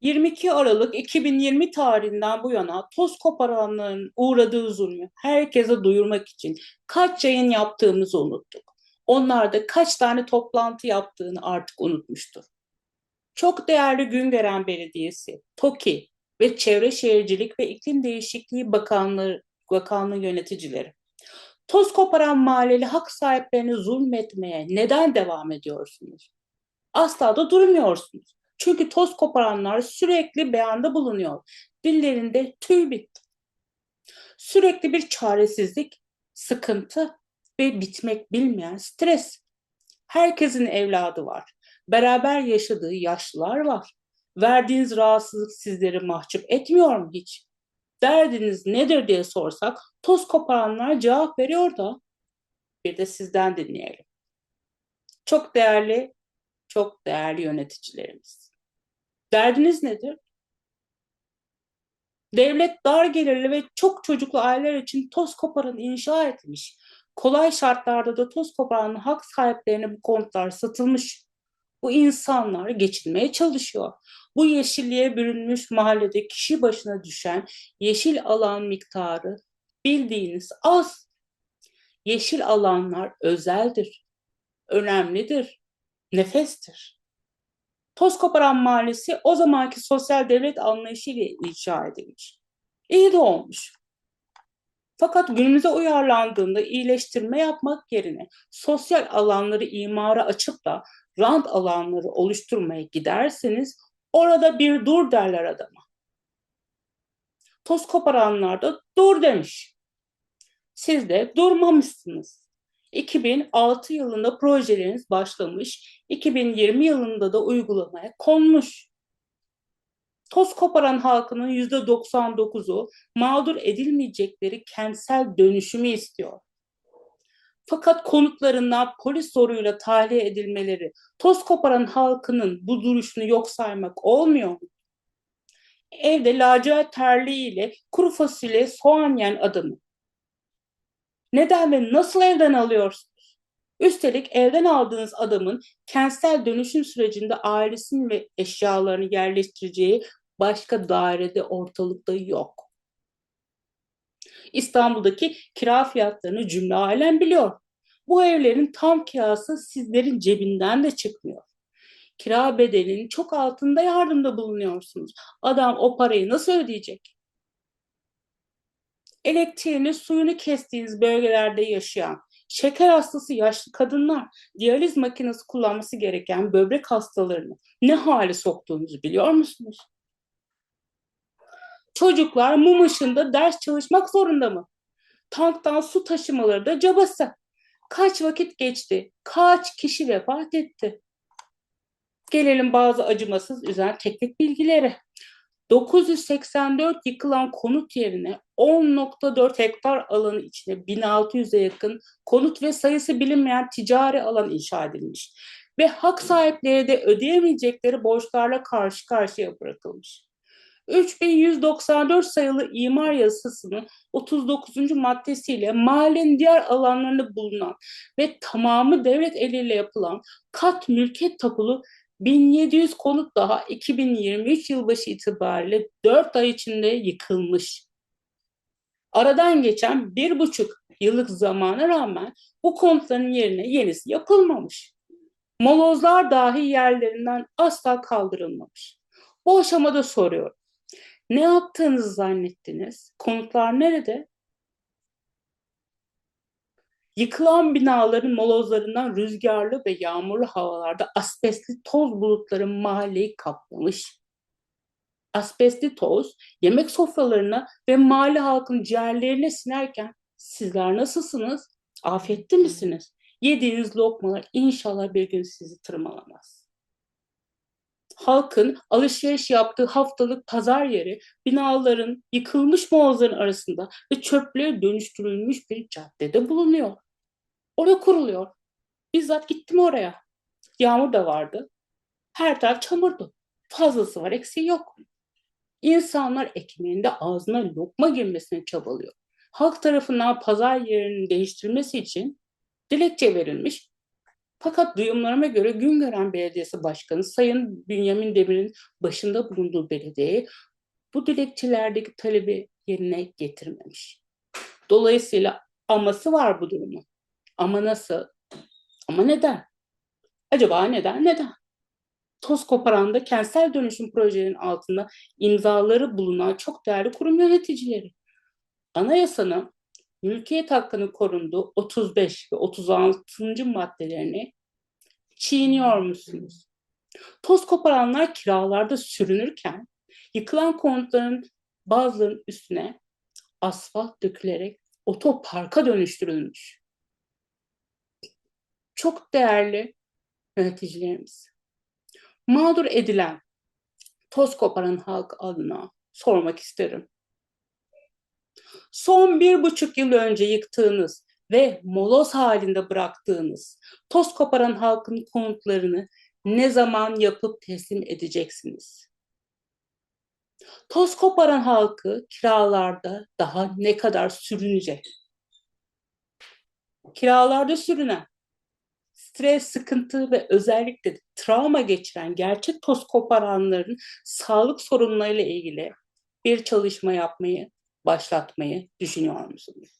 22 Aralık 2020 tarihinden bu yana toz koparanların uğradığı zulmü herkese duyurmak için kaç yayın yaptığımızı unuttuk. Onlar da kaç tane toplantı yaptığını artık unutmuştur. Çok değerli Güngören Belediyesi, TOKİ ve Çevre Şehircilik ve İklim Değişikliği Bakanlığı, Bakanlığı yöneticileri. Toz koparan mahalleli hak sahiplerine zulmetmeye neden devam ediyorsunuz? Asla da durmuyorsunuz. Çünkü toz koparanlar sürekli beyanda bulunuyor. Dillerinde tüy bitti. Sürekli bir çaresizlik, sıkıntı ve bitmek bilmeyen stres. Herkesin evladı var. Beraber yaşadığı yaşlılar var. Verdiğiniz rahatsızlık sizleri mahcup etmiyor mu hiç? Derdiniz nedir diye sorsak toz koparanlar cevap veriyor da bir de sizden dinleyelim. Çok değerli, çok değerli yöneticilerimiz. Derdiniz nedir? Devlet dar gelirli ve çok çocuklu aileler için toz koparan inşa etmiş. Kolay şartlarda da toz koparan hak sahiplerine bu konutlar satılmış. Bu insanlar geçinmeye çalışıyor. Bu yeşilliğe bürünmüş mahallede kişi başına düşen yeşil alan miktarı bildiğiniz az. Yeşil alanlar özeldir, önemlidir, nefestir. Toz Koparan Mahallesi o zamanki sosyal devlet anlayışıyla inşa edilmiş. İyi de olmuş. Fakat günümüze uyarlandığında iyileştirme yapmak yerine sosyal alanları imara açıp da rant alanları oluşturmaya giderseniz orada bir dur derler adama. Toz koparanlar da dur demiş. Siz de durmamışsınız. 2006 yılında projeleriniz başlamış, 2020 yılında da uygulamaya konmuş. Toz koparan halkının %99'u mağdur edilmeyecekleri kentsel dönüşümü istiyor. Fakat konutlarından polis zoruyla tahliye edilmeleri toz koparan halkının bu duruşunu yok saymak olmuyor mu? Evde lacivert terliğiyle kuru fasulye soğan yiyen adamı neden ve nasıl evden alıyorsunuz? Üstelik evden aldığınız adamın kentsel dönüşüm sürecinde ailesini ve eşyalarını yerleştireceği başka dairede ortalıkta yok. İstanbul'daki kira fiyatlarını cümle alem biliyor. Bu evlerin tam kirası sizlerin cebinden de çıkmıyor. Kira bedelinin çok altında yardımda bulunuyorsunuz. Adam o parayı nasıl ödeyecek? Elektriğini, suyunu kestiğiniz bölgelerde yaşayan, şeker hastası yaşlı kadınlar, diyaliz makinesi kullanması gereken böbrek hastalarını ne hale soktuğunuzu biliyor musunuz? Çocuklar mum ışığında ders çalışmak zorunda mı? Tanktan su taşımaları da cabası. Kaç vakit geçti? Kaç kişi vefat etti? Gelelim bazı acımasız üzen teknik bilgilere. 984 yıkılan konut yerine 10.4 hektar alanı içinde 1600'e yakın konut ve sayısı bilinmeyen ticari alan inşa edilmiş. Ve hak sahipleri de ödeyemeyecekleri borçlarla karşı karşıya bırakılmış. 3194 sayılı imar yasasının 39. maddesiyle mahallenin diğer alanlarında bulunan ve tamamı devlet eliyle yapılan kat mülkiyet tapulu 1700 konut daha 2023 yılbaşı itibariyle 4 ay içinde yıkılmış. Aradan geçen bir buçuk yıllık zamana rağmen bu konutların yerine yenisi yapılmamış. Molozlar dahi yerlerinden asla kaldırılmamış. Bu aşamada soruyorum. Ne yaptığınızı zannettiniz? Konutlar nerede? Yıkılan binaların molozlarından rüzgarlı ve yağmurlu havalarda asbestli toz bulutları mahalleyi kaplamış. Asbestli toz yemek sofralarına ve mahalle halkının ciğerlerine sinerken sizler nasılsınız? Afiyette misiniz? Yediğiniz lokmalar inşallah bir gün sizi tırmalamaz. Halkın alışveriş yaptığı haftalık pazar yeri binaların yıkılmış molozların arasında ve çöplüğe dönüştürülmüş bir caddede bulunuyor. Orada kuruluyor. Bizzat gittim oraya. Yağmur da vardı. Her taraf çamurdu. Fazlası var, eksiği yok. İnsanlar ekmeğinde ağzına lokma girmesine çabalıyor. Halk tarafından pazar yerinin değiştirilmesi için dilekçe verilmiş. Fakat duyumlarıma göre Güngören Belediyesi Başkanı Sayın Bünyamin Demir'in başında bulunduğu belediye bu dilekçelerdeki talebi yerine getirmemiş. Dolayısıyla aması var bu durumun. Ama nasıl? Ama neden? Acaba neden? Neden? Toz koparanda kentsel dönüşüm projelerinin altında imzaları bulunan çok değerli kurum yöneticileri. Anayasanın mülkiyet hakkının korunduğu 35 ve 36. maddelerini çiğniyor musunuz? Toz koparanlar kiralarda sürünürken yıkılan konutların bazılarının üstüne asfalt dökülerek otoparka dönüştürülmüş. Çok değerli yöneticilerimiz. Mağdur edilen toz koparan halk adına sormak isterim. Son bir buçuk yıl önce yıktığınız ve moloz halinde bıraktığınız toz koparan halkın konutlarını ne zaman yapıp teslim edeceksiniz? Toz koparan halkı kiralarda daha ne kadar sürünecek? Kiralarda sürünen, stres, sıkıntı ve özellikle travma geçiren gerçek toz koparanların sağlık sorunlarıyla ilgili bir çalışma yapmayı başlatmayı düşünüyor musunuz?